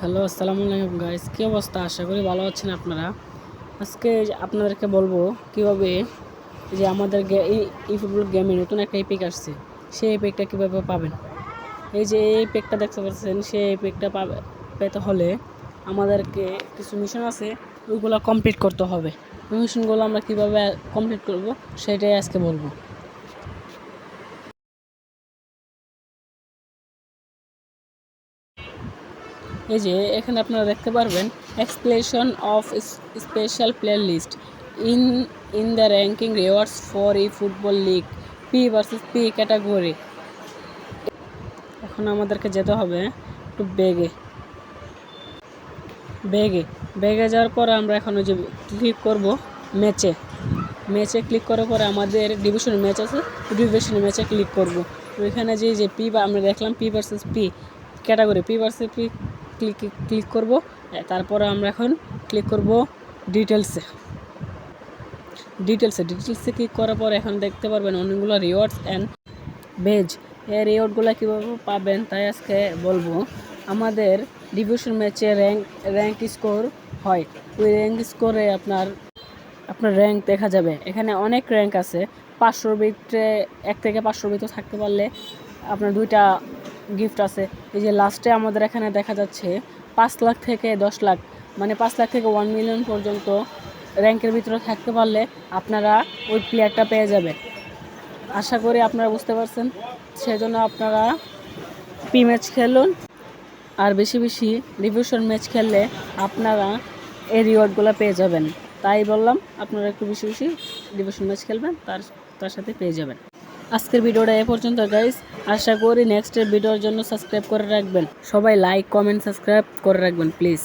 Hello, আসসালামু আলাইকুম guys কী অবস্থা? আশা করি ভালো আছেন আপনারা। আজকে আপনাদেরকে বলব কীভাবে যে আমাদের এই ফুটবল গেমে নতুন একটা এপিক আসছে। সেই এপিকটা কীভাবে পাবেন? এই যে এই পেকটা দেখতে পাচ্ছেন, সেই পেকটা পাবে পেতে হলে আমাদেরকে কিছু মিশন আছে। ওইগুলো কমপ্লিট করতে হবে। মিশনগুলো আমরা কীভাবে কমপ্লিট করব, সেটাই আজকে বলব। এই যে এখানে আপনারা দেখতে পারবেন explanation of special player list in in the ranking rewards for e football league P versus P category এখন আমাদেরকে যেতে হবে একটু বেগে বেগে বেগে যাওয়ার পর আমরা এখন ওই যে ক্লিক করব ম্যাচে ম্যাচে ক্লিক করার পরে আমাদের ডিভিশন ম্যাচ আছে ডিভিশন ম্যাচে ক্লিক করব। ওইখানে যে যে পি বা আমরা দেখলাম P versus P category P versus P click click করব। তারপরে আমরা এখন ক্লিক করব ডিটেলসে ডিটেলসে ডিটেলসে ক্লিক করার পর এখন দেখতে পারবেন অনেকগুলো রিওয়ার্ডস অ্যান্ড বেজ এই রিওয়ার্ডগুলো কীভাবে পাবেন তাই আজকে বলব। আমাদের ডিভিশন ম্যাচে র্যাঙ্ক র্যাঙ্ক স্কোর হয়। ওই র্যাঙ্ক স্কোরে আপনার আপনার র্যাঙ্ক দেখা যাবে। এখানে অনেক র্যাঙ্ক আছে। পাঁচশোর ভিতরে, এক থেকে পাঁচশোর ভিতরে থাকতে পারলে আপনার দুইটা গিফট আছে। এই যে লাস্টে আমাদের এখানে দেখা যাচ্ছে পাঁচ লাখ থেকে দশ লাখ মানে পাঁচ লাখ থেকে ওয়ান মিলিয়ন পর্যন্ত র্যাঙ্কের ভিতরে থাকতে পারলে আপনারা ওই প্লেয়ারটা পেয়ে যাবেন। আশা করি আপনারা বুঝতে পারছেন। সেজন্য আপনারা পি ম্যাচ খেলুন। আর বেশি বেশি ডিভিশন ম্যাচ খেললে আপনারা এই রিওয়ার্ডগুলো পেয়ে যাবেন। তাই বললাম, আপনারা একটু বেশি বেশি ডিভিশন ম্যাচ খেলবেন, তার তার সাথে পেয়ে যাবেন। আজকের ভিডিওটা এ পর্যন্ত গাইস আশা করি নেক্সটের ভিডিওর জন্য সাবস্ক্রাইব করে রাখবেন। সবাই লাইক কমেন্ট সাবস্ক্রাইব করে রাখবেন প্লিজ